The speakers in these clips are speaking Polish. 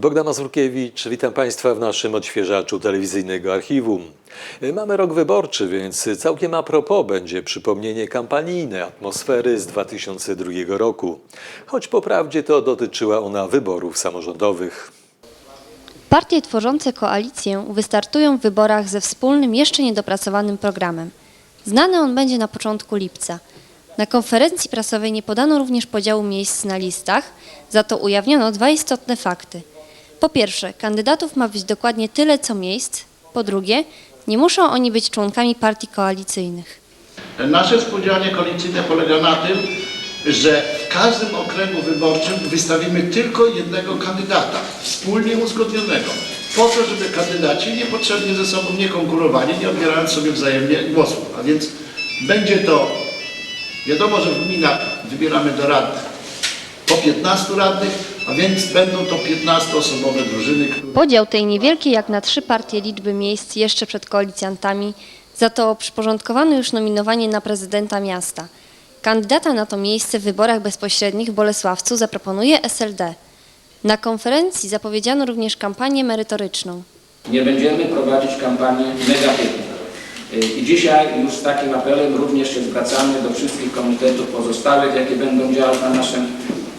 Bogdan Mazurkiewicz, witam Państwa w naszym odświeżaczu telewizyjnego archiwum. Mamy rok wyborczy, więc całkiem a propos będzie przypomnienie kampanijne atmosfery z 2002 roku. Choć po prawdzie to dotyczyła ona wyborów samorządowych. Partie tworzące koalicję wystartują w wyborach ze wspólnym, jeszcze niedopracowanym programem. Znany on będzie na początku lipca. Na konferencji prasowej nie podano również podziału miejsc na listach, za to ujawniono dwa istotne fakty. Po pierwsze, kandydatów ma być dokładnie tyle co miejsc. Po drugie, nie muszą oni być członkami partii koalicyjnych. Nasze współdziałanie koalicyjne polega na tym, że w każdym okręgu wyborczym wystawimy tylko jednego kandydata, wspólnie uzgodnionego, po to, żeby kandydaci niepotrzebnie ze sobą nie konkurowali, nie odbierając sobie wzajemnie głosów. A więc będzie to, wiadomo, że w gminach wybieramy do rad po 15 radnych, a więc będą to 15-osobowe drużyny, które Podział tej niewielkiej jak na trzy partie liczby miejsc jeszcze przed koalicjantami, za to przyporządkowano już nominowanie na prezydenta miasta. Kandydata na to miejsce w wyborach bezpośrednich w Bolesławcu zaproponuje SLD. Na konferencji zapowiedziano również kampanię merytoryczną. Nie będziemy prowadzić kampanii negatywnej. Y, I dzisiaj już z takim apelem również się zwracamy do wszystkich komitetów pozostałych, jakie będą działać na naszym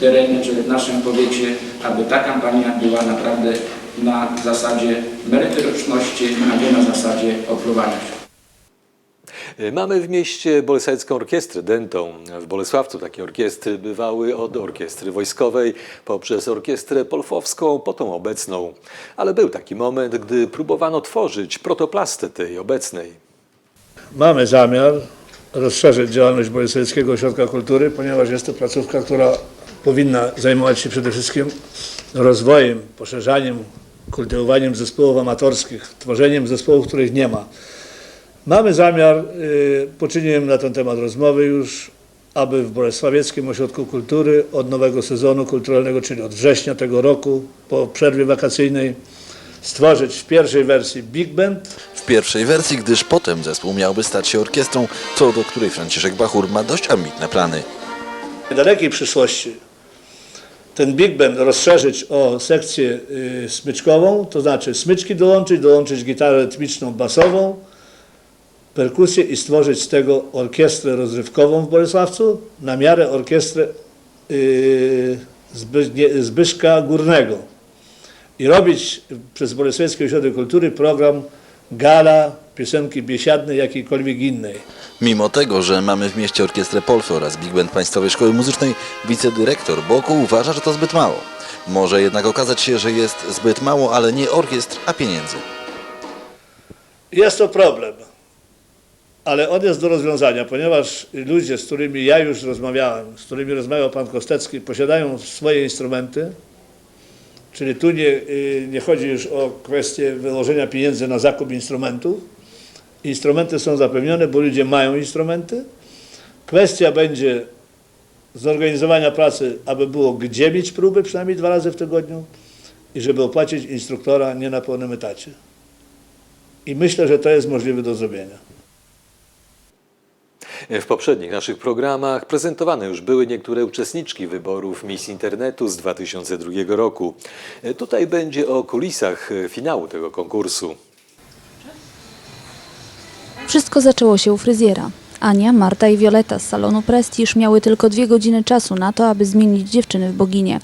terenie czy w naszym powiecie, aby ta kampania była naprawdę na zasadzie merytoryczności, a nie na zasadzie opluwania się. Mamy w mieście Bolesławską Orkiestrę Dentą. W Bolesławcu takie orkiestry bywały od orkiestry wojskowej poprzez orkiestrę polfowską, po tą obecną. Ale był taki moment, gdy próbowano tworzyć protoplastę tej obecnej. Mamy zamiar rozszerzyć działalność Bolesławskiego Ośrodka Kultury, ponieważ jest to placówka, która powinna zajmować się przede wszystkim rozwojem, poszerzaniem, kultywowaniem zespołów amatorskich, tworzeniem zespołów, których nie ma. Mamy zamiar, y, poczyniłem na ten temat rozmowy już, aby w Bolesławieckim Ośrodku Kultury od nowego sezonu kulturalnego, czyli od września tego roku, po przerwie wakacyjnej, stworzyć w pierwszej wersji big band, W pierwszej wersji, gdyż potem zespół miałby stać się orkiestrą, co do której Franciszek Bachur ma dość ambitne plany. w niedalekiej przyszłości ten big band rozszerzyć o sekcję y, smyczkową, to znaczy smyczki dołączyć, dołączyć gitarę rytmiczną, basową, perkusję i stworzyć z tego orkiestrę rozrywkową w Bolesławcu na miarę orkiestrę y, Zby- Zbyszka Górnego. I robić przez Bolesławski Ośrodek Kultury program gala, piosenki biesiadnej, jakiejkolwiek innej. Mimo tego, że mamy w mieście orkiestrę Polfy oraz Big Band Państwowej Szkoły Muzycznej, wicedyrektor Boku uważa, że to zbyt mało. Może jednak okazać się, że jest zbyt mało, ale nie orkiestr, a pieniędzy. Jest to problem, ale on jest do rozwiązania, ponieważ ludzie, z którymi ja już rozmawiałem, z którymi rozmawiał pan Kostecki, posiadają swoje instrumenty, czyli tu nie, y, nie chodzi już o kwestię wyłożenia pieniędzy na zakup instrumentów. Instrumenty są zapewnione, bo ludzie mają instrumenty. Kwestia będzie zorganizowania pracy, aby było gdzie mieć próby, przynajmniej dwa razy w tygodniu i żeby opłacić instruktora nie na pełnym etacie. I myślę, że to jest możliwe do zrobienia. W poprzednich naszych programach prezentowane już były niektóre uczestniczki wyborów Miss Internetu z 2002 roku. Tutaj będzie o kulisach finału tego konkursu. Wszystko zaczęło się u fryzjera. Ania, Marta i Violeta z salonu Prestige miały tylko dwie godziny czasu na to, aby zmienić dziewczyny w boginie.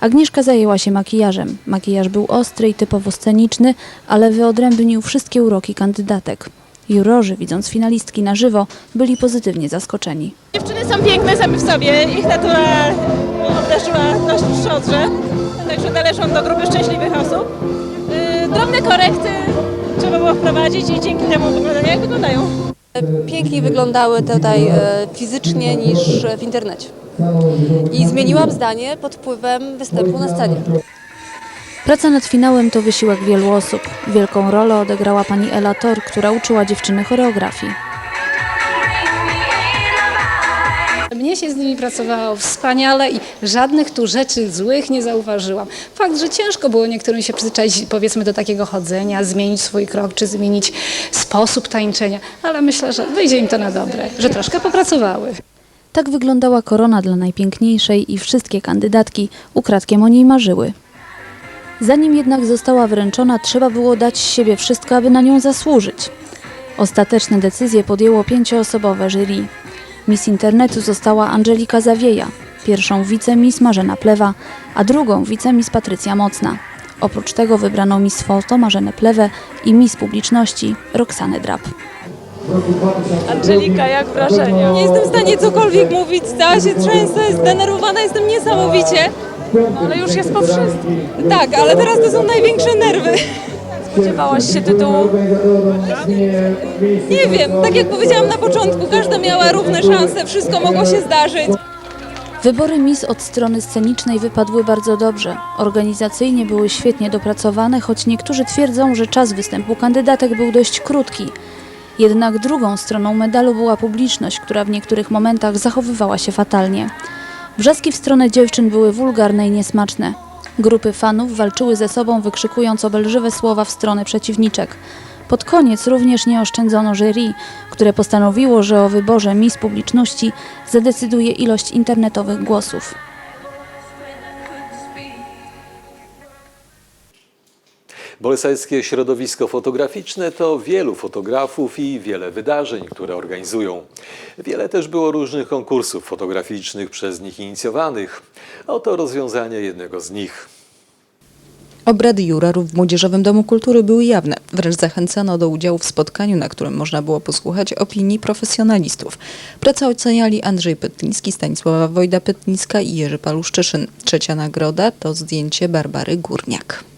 Agnieszka zajęła się makijażem. Makijaż był ostry i typowo sceniczny, ale wyodrębnił wszystkie uroki kandydatek. Jurorzy, widząc finalistki na żywo, byli pozytywnie zaskoczeni. Dziewczyny są piękne same w sobie, ich natura obdarzyła dość szczodrze, także należą do grupy szczęśliwych osób. Yy, Drobne korekty trzeba było wprowadzić i dzięki temu wyglądają jak wyglądają. piękniej wyglądały tutaj e, fizycznie niż w internecie. I zmieniłam zdanie pod wpływem występu na scenie. Praca nad finałem to wysiłek wielu osób. Wielką rolę odegrała pani Ela Tor, która uczyła dziewczyny choreografii. Mnie się z nimi pracowało wspaniale i żadnych tu rzeczy złych nie zauważyłam. Fakt, że ciężko było niektórym się przyzwyczaić powiedzmy do takiego chodzenia, zmienić swój krok czy zmienić sposób tańczenia, ale myślę, że wyjdzie im to na dobre, że troszkę popracowały. Tak wyglądała korona dla najpiękniejszej i wszystkie kandydatki ukradkiem o niej marzyły. Zanim jednak została wręczona, trzeba było dać siebie wszystko, aby na nią zasłużyć. Ostateczne decyzje podjęło pięcioosobowe jury. Miss Internetu została Angelika Zawieja, pierwszą wicemis Marzena Plewa, a drugą wicemis Patrycja Mocna. Oprócz tego wybrano Miss Foto Marzenę Plewę i Miss Publiczności Roxanę Drab. Angelika, jak wrażenia? Nie jestem w stanie cokolwiek mówić, cała się trzęsę, zdenerwowana jestem niesamowicie. Ale już jest po wszystkim. Tak, ale teraz to są największe nerwy. Spodziewałaś się tytułu? Nie wiem, tak jak powiedziałam na początku, każda miała równe szanse, wszystko mogło się zdarzyć. Wybory Miss od strony scenicznej wypadły bardzo dobrze. Organizacyjnie były świetnie dopracowane, choć niektórzy twierdzą, że czas występu kandydatek był dość krótki. Jednak drugą stroną medalu była publiczność, która w niektórych momentach zachowywała się fatalnie. Wrzaski w stronę dziewczyn były wulgarne i niesmaczne. Grupy fanów walczyły ze sobą, wykrzykując obelżywe słowa w stronę przeciwniczek. Pod koniec również nie oszczędzono jury, które postanowiło, że o wyborze Miss Publiczności zadecyduje ilość internetowych głosów. Bolesławskie środowisko fotograficzne to wielu fotografów i wiele wydarzeń, które organizują. Wiele też było różnych konkursów fotograficznych przez nich inicjowanych. Oto rozwiązanie jednego z nich. Obrady jurorów w Młodzieżowym Domu Kultury były jawne. Wręcz zachęcano do udziału w spotkaniu, na którym można było posłuchać opinii profesjonalistów. Pracę oceniali Andrzej Pytliński, Stanisława Wojda-Pytlińska i Jerzy Paluszczyszyn. Trzecia nagroda to zdjęcie Barbary Górniak.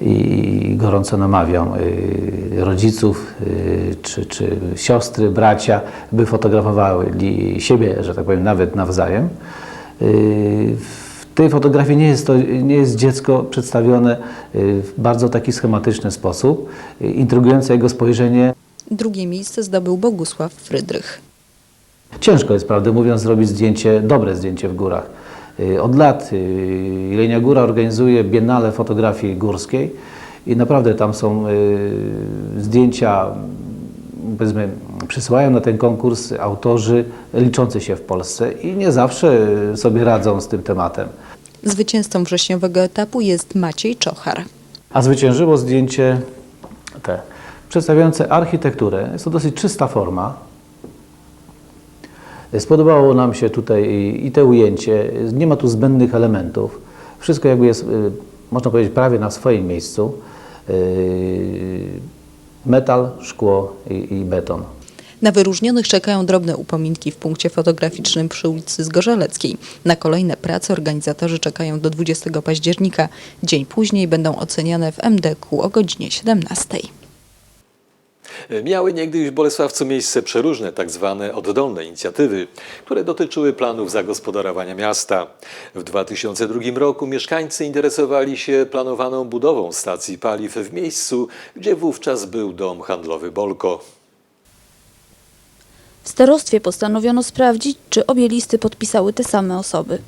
I gorąco namawiam y, rodziców y, czy, czy siostry, bracia, by fotografowały li- siebie, że tak powiem, nawet nawzajem. Y, W tej fotografii nie jest, to, nie jest dziecko przedstawione w bardzo taki schematyczny sposób. Intrygujące jego spojrzenie Drugie miejsce zdobył Bogusław Frydrych. Ciężko jest, prawdę mówiąc, zrobić zdjęcie, dobre zdjęcie w górach. Y, Od lat y, Jelenia Góra organizuje biennale fotografii górskiej i naprawdę tam są y, zdjęcia, powiedzmy, przysyłają na ten konkurs autorzy liczący się w Polsce i nie zawsze sobie radzą z tym tematem. Zwycięzcą wrześniowego etapu jest Maciej Czochar. A zwyciężyło zdjęcie te, przedstawiające architekturę. Jest to dosyć czysta forma. Spodobało nam się tutaj i- te ujęcie. Nie ma tu zbędnych elementów. Wszystko jakby jest, y, można powiedzieć, prawie na swoim miejscu. Y, Metal, szkło i, i beton. Na wyróżnionych czekają drobne upominki w punkcie fotograficznym przy ulicy Zgorzeleckiej. Na kolejne prace organizatorzy czekają do 20 października. Dzień później będą oceniane w MDQ o godzinie 17. Miały niegdyś w Bolesławcu miejsce przeróżne tak zwane oddolne inicjatywy, które dotyczyły planów zagospodarowania miasta. W 2002 roku mieszkańcy interesowali się planowaną budową stacji paliw w miejscu, gdzie wówczas był dom handlowy Bolko. W starostwie postanowiono sprawdzić, czy obie listy podpisały te same osoby.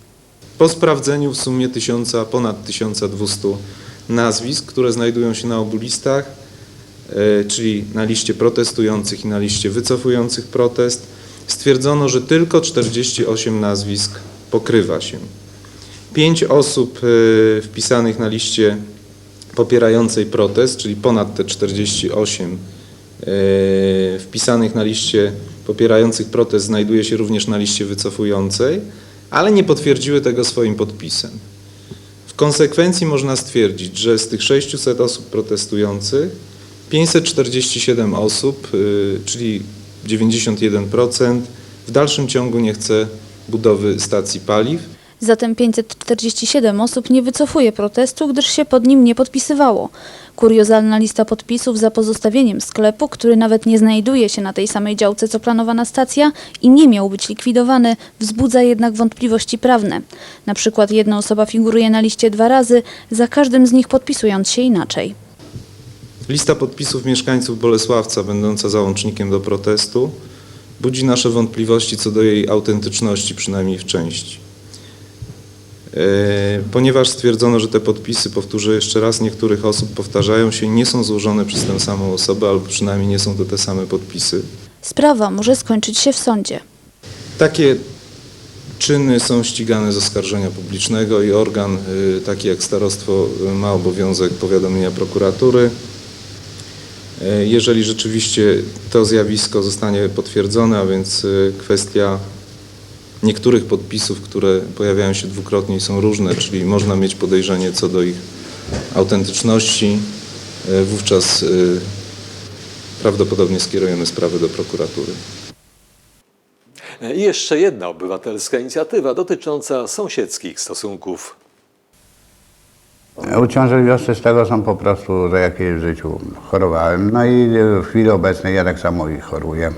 Po sprawdzeniu w sumie tysiąca, ponad 1200 nazwisk, które znajdują się na obu listach, czyli na liście protestujących i na liście wycofujących protest, stwierdzono, że tylko 48 nazwisk pokrywa się. Pięć osób e, wpisanych na liście popierającej protest, czyli ponad te 48 e, wpisanych na liście popierających protest znajduje się również na liście wycofującej, ale nie potwierdziły tego swoim podpisem. W konsekwencji można stwierdzić, że z tych 600 osób protestujących 547 osób, y, czyli 91%, w dalszym ciągu nie chce budowy stacji paliw. Zatem 547 osób nie wycofuje protestu, gdyż się pod nim nie podpisywało. Kuriozalna lista podpisów za pozostawieniem sklepu, który nawet nie znajduje się na tej samej działce co planowana stacja i nie miał być likwidowany, wzbudza jednak wątpliwości prawne. Na przykład jedna osoba figuruje na liście dwa razy, za każdym z nich podpisując się inaczej. Lista podpisów mieszkańców Bolesławca, będąca załącznikiem do protestu, budzi nasze wątpliwości co do jej autentyczności, przynajmniej w części. E, Ponieważ stwierdzono, że te podpisy, powtórzę jeszcze raz, niektórych osób powtarzają się, nie są złożone przez tę samą osobę, albo przynajmniej nie są to te same podpisy. Sprawa może skończyć się w sądzie. Takie czyny są ścigane z oskarżenia publicznego i organ y, taki jak starostwo y, ma obowiązek powiadomienia prokuratury. Y, Jeżeli rzeczywiście to zjawisko zostanie potwierdzone, a więc y, kwestia niektórych podpisów, które pojawiają się dwukrotnie i są różne, czyli można mieć podejrzenie co do ich autentyczności, y, wówczas prawdopodobnie skierujemy sprawę do prokuratury. I jeszcze jedna obywatelska inicjatywa dotycząca sąsiedzkich stosunków. Uciążliwości z tego są po prostu, że jak w życiu chorowałem. No i w chwili obecnej ja tak samo i choruję.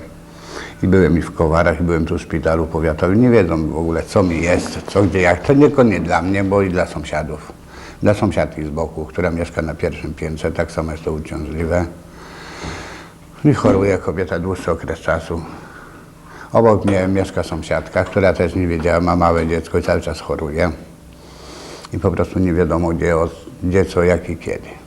I byłem i w Kowarach, i byłem tu w szpitalu powiatowym. Nie wiedzą w ogóle, co mi jest, co gdzie, jak. To tylko nie dla mnie, bo i dla sąsiadów. Dla sąsiadki z boku, która mieszka na pierwszym piętrze, tak samo jest to uciążliwe. I choruje kobieta dłuższy okres czasu. Obok mnie mieszka sąsiadka, która też nie wiedziała, ma małe dziecko i cały czas choruje. I po prostu nie wiadomo gdzie, gdzie co, jak i kiedy.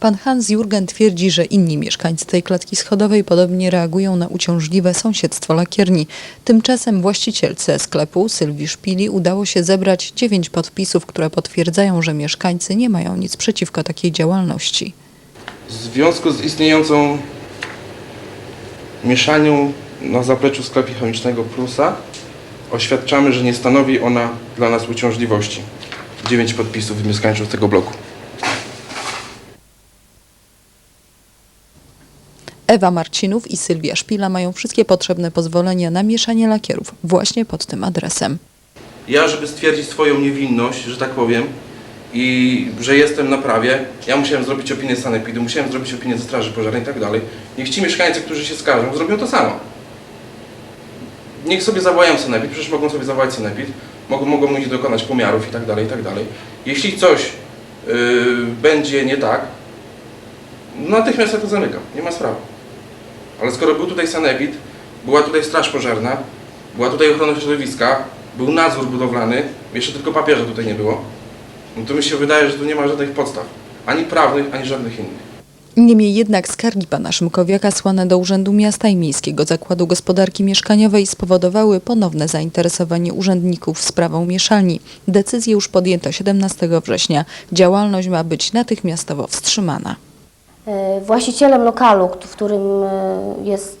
Pan Hans Jurgen twierdzi, że inni mieszkańcy tej klatki schodowej podobnie reagują na uciążliwe sąsiedztwo lakierni. Tymczasem właścicielce sklepu Sylwii Szpili udało się zebrać dziewięć podpisów, które potwierdzają, że mieszkańcy nie mają nic przeciwko takiej działalności. W związku z istniejącą mieszanią na zapleczu sklepu chemicznego Prusa oświadczamy, że nie stanowi ona dla nas uciążliwości. Dziewięć podpisów mieszkańców tego bloku. Ewa Marcinów i Sylwia Szpila mają wszystkie potrzebne pozwolenia na mieszanie lakierów właśnie pod tym adresem. Ja, żeby stwierdzić swoją niewinność, że tak powiem, i że jestem na prawie, ja musiałem zrobić opinię sanepidu, musiałem zrobić opinię ze straży pożarnej i tak dalej. Niech ci mieszkańcy, którzy się skarżą, zrobią to samo. Niech sobie zawołają sanepid, przecież mogą sobie zawołać sanepid, mogą, mogą mu dokonać pomiarów i tak dalej, i tak dalej. Jeśli coś yy, będzie nie tak, natychmiast ja to zamykam, nie ma sprawy. Ale skoro był tutaj sanepid, była tutaj straż pożarna, była tutaj ochrona środowiska, był nadzór budowlany, jeszcze tylko papieża tutaj nie było, no to mi się wydaje, że tu nie ma żadnych podstaw, ani prawnych, ani żadnych innych. Niemniej jednak skargi pana Szymkowiaka słane do Urzędu Miasta i Miejskiego Zakładu Gospodarki Mieszkaniowej spowodowały ponowne zainteresowanie urzędników sprawą mieszalni. Decyzję już podjęto 17 września. Działalność ma być natychmiastowo wstrzymana. E, Właścicielem lokalu, w którym e, jest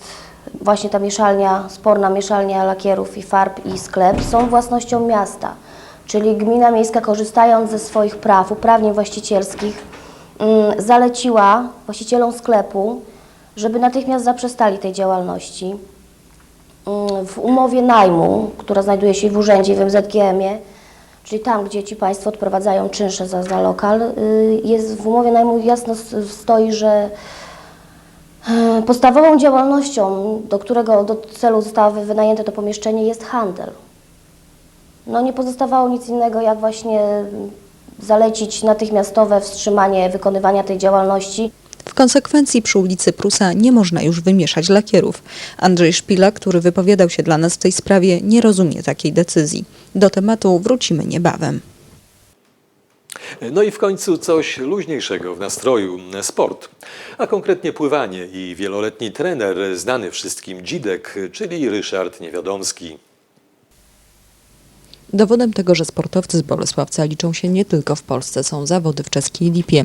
właśnie ta mieszalnia, sporna mieszalnia lakierów i farb i sklep, są własnością miasta. Czyli gmina miejska korzystając ze swoich praw, uprawnień właścicielskich, zaleciła właścicielom sklepu, żeby natychmiast zaprzestali tej działalności. Mm, W umowie najmu, która znajduje się w urzędzie w MZGM-ie, czyli tam, gdzie ci Państwo odprowadzają czynsze za, za lokal, y, jest w umowie najmu jasno stoi, że e, podstawową działalnością, do którego do celu zostało wy- wynajęte to pomieszczenie jest handel. No nie pozostawało nic innego, jak właśnie zalecić natychmiastowe wstrzymanie wykonywania tej działalności. W konsekwencji przy ulicy Prusa nie można już wymieszać lakierów. Andrzej Szpila, który wypowiadał się dla nas w tej sprawie, nie rozumie takiej decyzji. Do tematu wrócimy niebawem. No i w końcu coś luźniejszego w nastroju sport, a konkretnie pływanie i wieloletni trener, znany wszystkim dzidek, czyli Ryszard Niewiadomski. Dowodem tego, że sportowcy z Bolesławca liczą się nie tylko w Polsce, są zawody w czeskiej Lipie.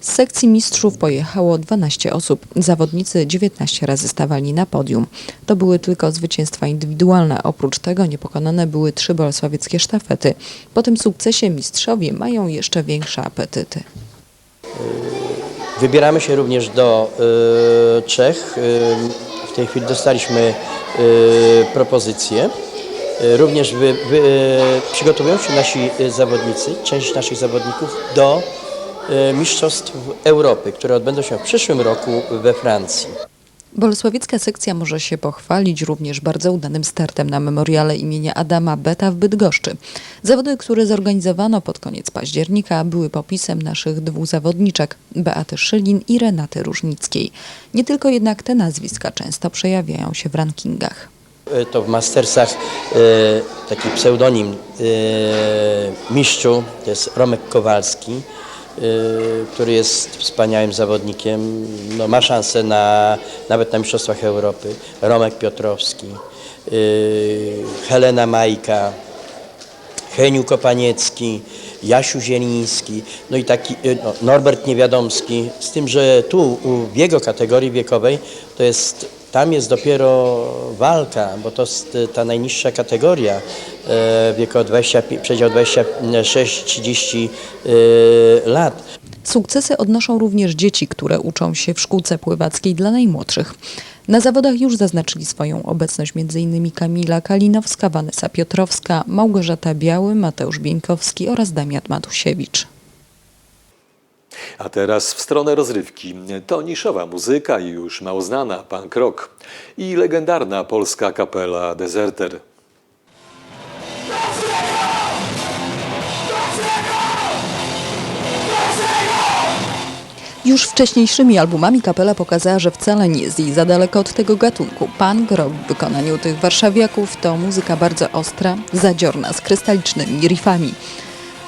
Z sekcji mistrzów pojechało 12 osób. Zawodnicy 19 razy stawali na podium. To były tylko zwycięstwa indywidualne. Oprócz tego niepokonane były trzy bolesławieckie sztafety. Po tym sukcesie mistrzowie mają jeszcze większe apetyty. Wybieramy się również do y, Czech. Y, w tej chwili dostaliśmy y, propozycję. Y, również wy, wy, przygotowują się nasi y, zawodnicy, część naszych zawodników do y, Mistrzostw Europy, które odbędą się w przyszłym roku we Francji. Bolesławiecka sekcja może się pochwalić również bardzo udanym startem na memoriale imienia Adama Beta w Bydgoszczy. Zawody, które zorganizowano pod koniec października, były popisem naszych dwóch zawodniczek, Beaty Szylin i Renaty Różnickiej. Nie tylko jednak te nazwiska często przejawiają się w rankingach. Y, To w Mastersach y, taki pseudonim y, mistrzu, to jest Romek Kowalski, który jest wspaniałym zawodnikiem, no, ma szansę na, nawet na Mistrzostwach Europy. Romek Piotrowski, Helena Majka, Heniu Kopaniecki, Jasiu Zieliński, no i taki no, Norbert Niewiadomski, z tym, że tu w jego kategorii wiekowej to jest, tam jest dopiero walka, bo to jest y, ta najniższa kategoria e, wiekowa 20, przedział 26-30 y, lat. Sukcesy odnoszą również dzieci, które uczą się w szkółce pływackiej dla najmłodszych. Na zawodach już zaznaczyli swoją obecność m.in. Kamila Kalinowska, Vanessa Piotrowska, Małgorzata Biały, Mateusz Bieńkowski oraz Damian Matusiewicz. A teraz w stronę rozrywki. To niszowa muzyka i już mało znana, punk rock i legendarna polska kapela Deserter. Już wcześniejszymi albumami kapela pokazała, że wcale nie jest jej za daleko od tego gatunku. Punk rock w wykonaniu tych warszawiaków to muzyka bardzo ostra, zadziorna, z krystalicznymi riffami.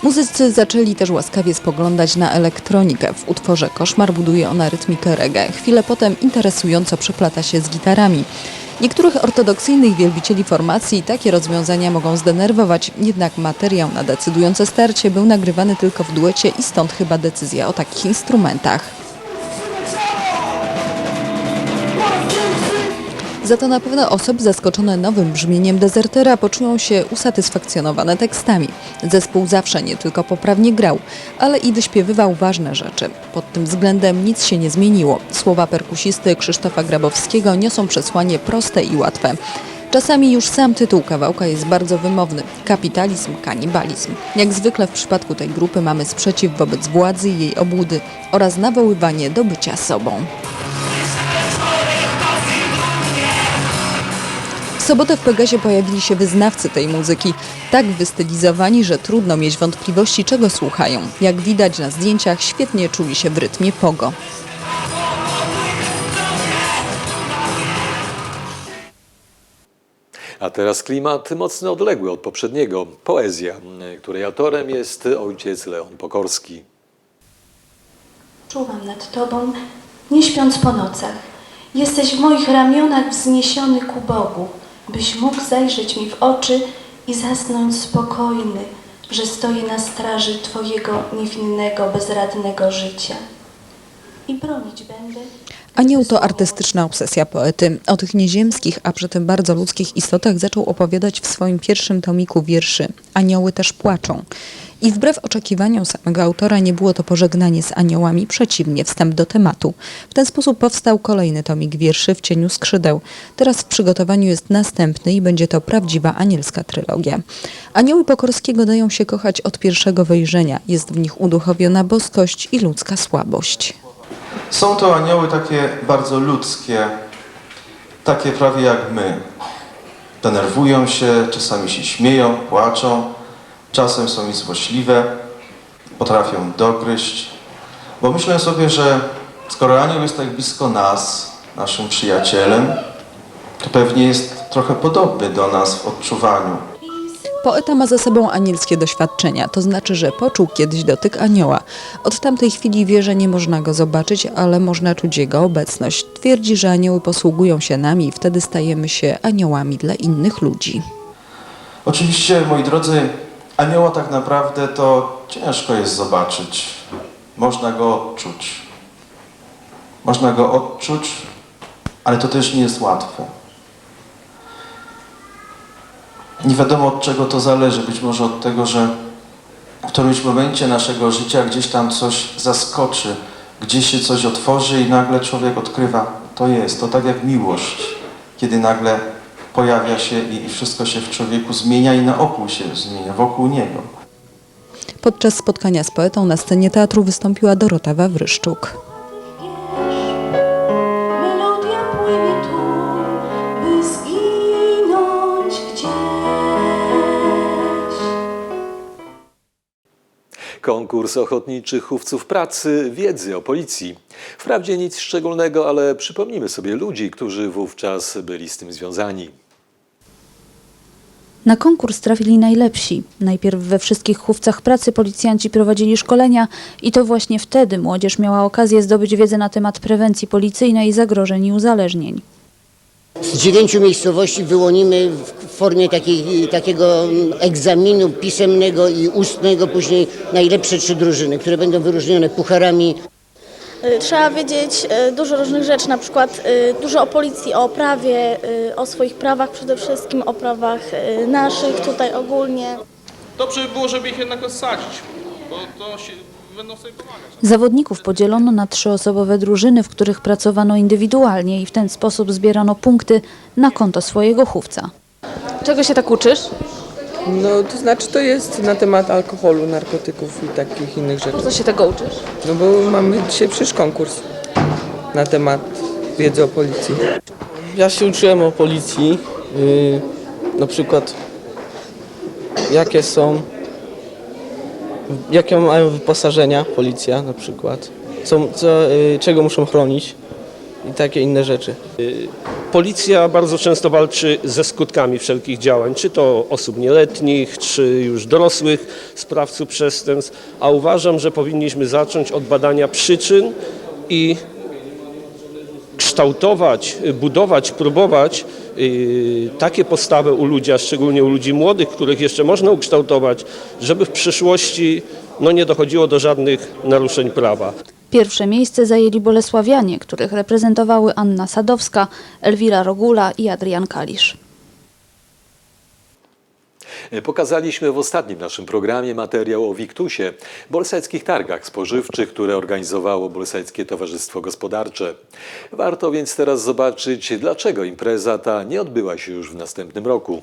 Muzycy zaczęli też łaskawie spoglądać na elektronikę. W utworze Koszmar buduje ona rytmikę reggae. Chwilę potem interesująco przeplata się z gitarami. Niektórych ortodoksyjnych wielbicieli formacji takie rozwiązania mogą zdenerwować, jednak materiał na decydujące starcie był nagrywany tylko w duecie i stąd chyba decyzja o takich instrumentach. Za to na pewno osoby zaskoczone nowym brzmieniem dezertera poczują się usatysfakcjonowane tekstami. Zespół zawsze nie tylko poprawnie grał, ale i wyśpiewywał ważne rzeczy. Pod tym względem nic się nie zmieniło. Słowa perkusisty Krzysztofa Grabowskiego niosą przesłanie proste i łatwe. Czasami już sam tytuł kawałka jest bardzo wymowny. Kapitalizm, kanibalizm. Jak zwykle w przypadku tej grupy mamy sprzeciw wobec władzy i jej obłudy oraz nawoływanie do bycia sobą. Sobotę w Pegasie pojawili się wyznawcy tej muzyki, tak wystylizowani, że trudno mieć wątpliwości, czego słuchają. Jak widać na zdjęciach, świetnie czuli się w rytmie pogo. A teraz klimat mocno odległy od poprzedniego. Poezja, której autorem jest ojciec Leon Pokorski. Czuwam nad Tobą, nie śpiąc po nocach. Jesteś w moich ramionach wzniesiony ku Bogu, byś mógł zajrzeć mi w oczy i zasnąć spokojny, że stoję na straży Twojego niewinnego, bezradnego życia. I bronić będę Anioł to artystyczna obsesja poety. O tych nieziemskich, a przy tym bardzo ludzkich istotach zaczął opowiadać w swoim pierwszym tomiku wierszy. Anioły też płaczą. I wbrew oczekiwaniom samego autora nie było to pożegnanie z aniołami, przeciwnie, wstęp do tematu. W ten sposób powstał kolejny tomik wierszy w cieniu skrzydeł. Teraz w przygotowaniu jest następny i będzie to prawdziwa anielska trylogia. Anioły Pokorskiego dają się kochać od pierwszego wejrzenia. Jest w nich uduchowiona boskość i ludzka słabość. Są to anioły takie bardzo ludzkie, takie prawie jak my. Denerwują się, czasami się śmieją, płaczą, czasem są i złośliwe, potrafią dogryźć. Bo myślę sobie, że skoro anioł jest tak blisko nas, naszym przyjacielem, to pewnie jest trochę podobny do nas w odczuwaniu. Poeta ma za sobą anielskie doświadczenia, to znaczy, że poczuł kiedyś dotyk anioła. Od tamtej chwili wie, że nie można go zobaczyć, ale można czuć jego obecność. Twierdzi, że anioły posługują się nami i wtedy stajemy się aniołami dla innych ludzi. Oczywiście, moi drodzy, anioła tak naprawdę to ciężko jest zobaczyć. Można go odczuć. Można go odczuć, ale to też nie jest łatwe. Nie wiadomo od czego to zależy. Być może od tego, że w którymś momencie naszego życia gdzieś tam coś zaskoczy, gdzieś się coś otworzy i nagle człowiek odkrywa, to jest, to tak jak miłość, kiedy nagle pojawia się i wszystko się w człowieku zmienia i na okół się zmienia, wokół niego. Podczas spotkania z poetą na scenie teatru wystąpiła Dorota Wawryszczuk. Melodia płynie tu, by zginąć gdzieś. Konkurs ochotniczych chówców pracy, wiedzy o policji. Wprawdzie nic szczególnego, ale przypomnimy sobie ludzi, którzy wówczas byli z tym związani. Na konkurs trafili najlepsi. Najpierw we wszystkich chówcach pracy policjanci prowadzili szkolenia i to właśnie wtedy młodzież miała okazję zdobyć wiedzę na temat prewencji policyjnej, zagrożeń i uzależnień. Z dziewięciu miejscowości wyłonimy w formie takiej, takiego egzaminu pisemnego i ustnego później najlepsze trzy drużyny, które będą wyróżnione pucharami Trzeba wiedzieć y, dużo różnych rzeczy, na przykład y, dużo o policji, o prawie, y, o swoich prawach przede wszystkim, o prawach y, naszych tutaj ogólnie. Dobrze by było, żeby ich jednak odsadzić, bo to się będą sobie pomagać. Zawodników podzielono na trzyosobowe drużyny, w których pracowano indywidualnie i w ten sposób zbierano punkty na konto swojego chówca. Czego się tak uczysz? No, to znaczy to jest na temat alkoholu, narkotyków i takich innych rzeczy. Po co się tego uczysz? No bo mamy dzisiaj przecież konkurs na temat wiedzy o policji. Ja się uczyłem o policji, yy, na przykład jakie są, jakie mają wyposażenia policja na przykład, co, co, yy, czego muszą chronić i takie inne rzeczy. Policja bardzo często walczy ze skutkami wszelkich działań, czy to osób nieletnich, czy już dorosłych sprawców przestępstw, a uważam, że powinniśmy zacząć od badania przyczyn i kształtować, budować, próbować yy, takie postawy u ludzi, a szczególnie u ludzi młodych, których jeszcze można ukształtować, żeby w przyszłości no, nie dochodziło do żadnych naruszeń prawa. Pierwsze miejsce zajęli bolesławianie, których reprezentowały Anna Sadowska, Elwira Rogula i Adrian Kalisz. Pokazaliśmy w ostatnim naszym programie materiał o Wiktusie, bolsajskich targach spożywczych, które organizowało Bolsajskie Towarzystwo Gospodarcze. Warto więc teraz zobaczyć, dlaczego impreza ta nie odbyła się już w następnym roku.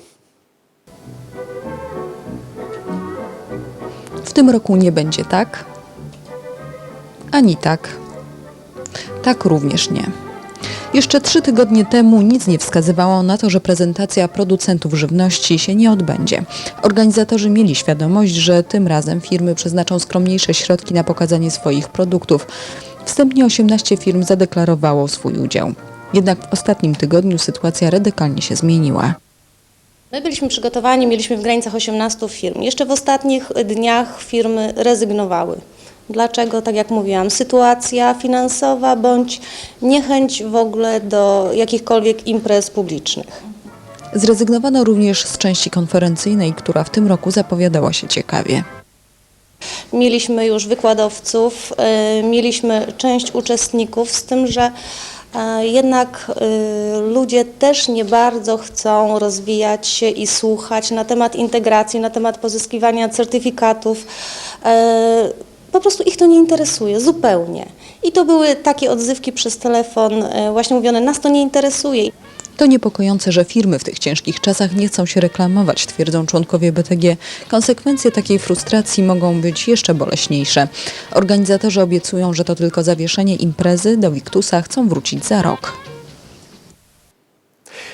W tym roku nie będzie tak, ani tak. Tak również nie. Jeszcze trzy tygodnie temu nic nie wskazywało na to, że prezentacja producentów żywności się nie odbędzie. Organizatorzy mieli świadomość, że tym razem firmy przeznaczą skromniejsze środki na pokazanie swoich produktów. Wstępnie 18 firm zadeklarowało swój udział. Jednak w ostatnim tygodniu sytuacja radykalnie się zmieniła. My byliśmy przygotowani, mieliśmy w granicach 18 firm. Jeszcze w ostatnich dniach firmy rezygnowały. Dlaczego? Tak jak mówiłam, sytuacja finansowa bądź niechęć w ogóle do jakichkolwiek imprez publicznych. Zrezygnowano również z części konferencyjnej, która w tym roku zapowiadała się ciekawie. Mieliśmy już wykładowców, y, mieliśmy część uczestników, z tym, że e, jednak y, ludzie też nie bardzo chcą rozwijać się i słuchać na temat integracji, na temat pozyskiwania certyfikatów. Po prostu ich to nie interesuje zupełnie. I to były takie odzywki przez telefon, e, właśnie mówione, nas to nie interesuje. To niepokojące, że firmy w tych ciężkich czasach nie chcą się reklamować, twierdzą członkowie BTG. Konsekwencje takiej frustracji mogą być jeszcze boleśniejsze. Organizatorzy obiecują, że to tylko zawieszenie imprezy, do Wiktusa chcą wrócić za rok.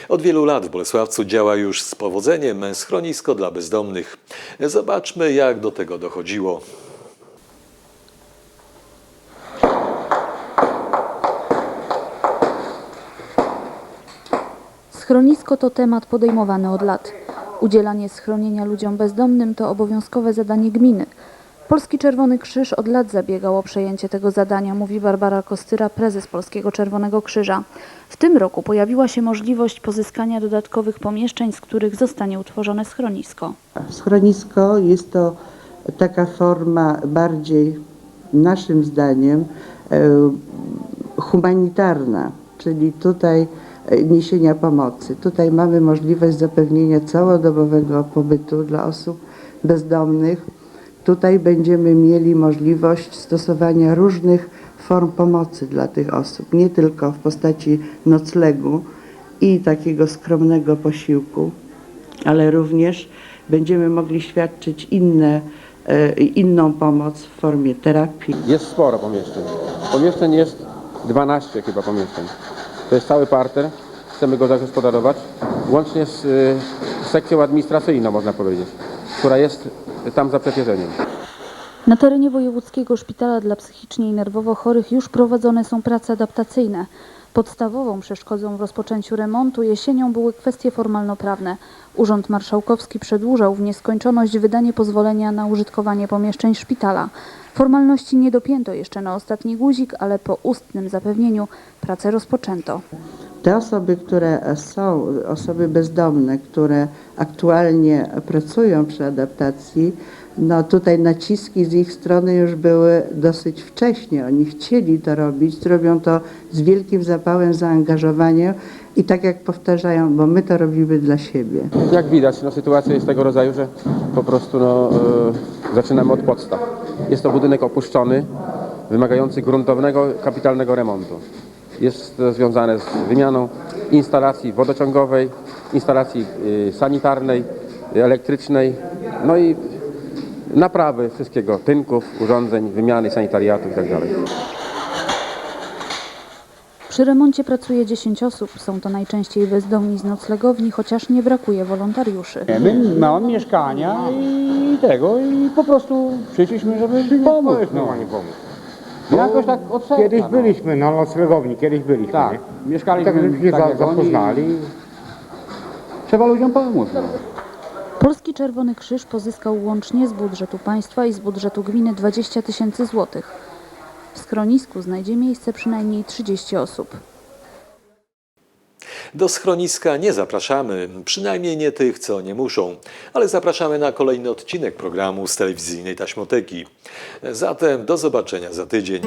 Od wielu lat w Bolesławcu działa już z powodzeniem schronisko dla bezdomnych. Zobaczmy, jak do tego dochodziło. Schronisko to temat podejmowany od lat. Udzielanie schronienia ludziom bezdomnym to obowiązkowe zadanie gminy. Polski Czerwony Krzyż od lat zabiegał o przejęcie tego zadania, mówi Barbara Kostyra, prezes Polskiego Czerwonego Krzyża. W tym roku pojawiła się możliwość pozyskania dodatkowych pomieszczeń, z których zostanie utworzone schronisko. Schronisko jest to taka forma bardziej, naszym zdaniem, e, humanitarna, czyli tutaj niesienia pomocy. Tutaj mamy możliwość zapewnienia całodobowego pobytu dla osób bezdomnych. Tutaj będziemy mieli możliwość stosowania różnych form pomocy dla tych osób, nie tylko w postaci noclegu i takiego skromnego posiłku, ale również będziemy mogli świadczyć inne, e, inną pomoc w formie terapii. Jest sporo pomieszczeń. Pomieszczeń jest 12 chyba pomieszczeń. To jest cały parter. Chcemy go zagospodarować. Łącznie z y, sekcją administracyjną, można powiedzieć, która jest tam za przepierzeniem. Na terenie Wojewódzkiego Szpitala dla Psychicznie i Nerwowo Chorych już prowadzone są prace adaptacyjne. Podstawową przeszkodą w rozpoczęciu remontu jesienią były kwestie formalnoprawne. Urząd Marszałkowski przedłużał w nieskończoność wydanie pozwolenia na użytkowanie pomieszczeń szpitala. Formalności nie dopięto jeszcze na ostatni guzik, ale po ustnym zapewnieniu pracę rozpoczęto. Te osoby, które są, osoby bezdomne, które aktualnie pracują przy adaptacji, no tutaj naciski z ich strony już były dosyć wcześnie. Oni chcieli to robić, robią to z wielkim zapałem, zaangażowaniem i tak jak powtarzają, bo my to robimy dla siebie. Jak widać, no, sytuacja jest tego rodzaju, że po prostu no, e, zaczynamy od podstaw. Jest to budynek opuszczony, wymagający gruntownego, kapitalnego remontu. Jest to związane z wymianą instalacji wodociągowej, instalacji y, sanitarnej, elektrycznej, no i naprawy wszystkiego, tynków, urządzeń, wymiany sanitariatów itd. Przy remoncie pracuje 10 osób. Są to najczęściej bezdomni z noclegowni, chociaż nie brakuje wolontariuszy. My mamy mieszkania i tego i po prostu przyszliśmy, żeby pomóc. No. No, Jakoś tak od serca, kiedyś no. byliśmy na noclegowni, kiedyś byliśmy. Tak, nie? mieszkaliśmy tak, żeśmy się tak za, jak oni. zapoznali. Trzeba ludziom pomóc. No. Polski Czerwony Krzyż pozyskał łącznie z budżetu państwa i z budżetu gminy 20 tysięcy złotych. W schronisku znajdzie miejsce przynajmniej 30 osób. Do schroniska nie zapraszamy, przynajmniej nie tych, co nie muszą, ale zapraszamy na kolejny odcinek programu z telewizyjnej taśmoteki. Zatem do zobaczenia za tydzień.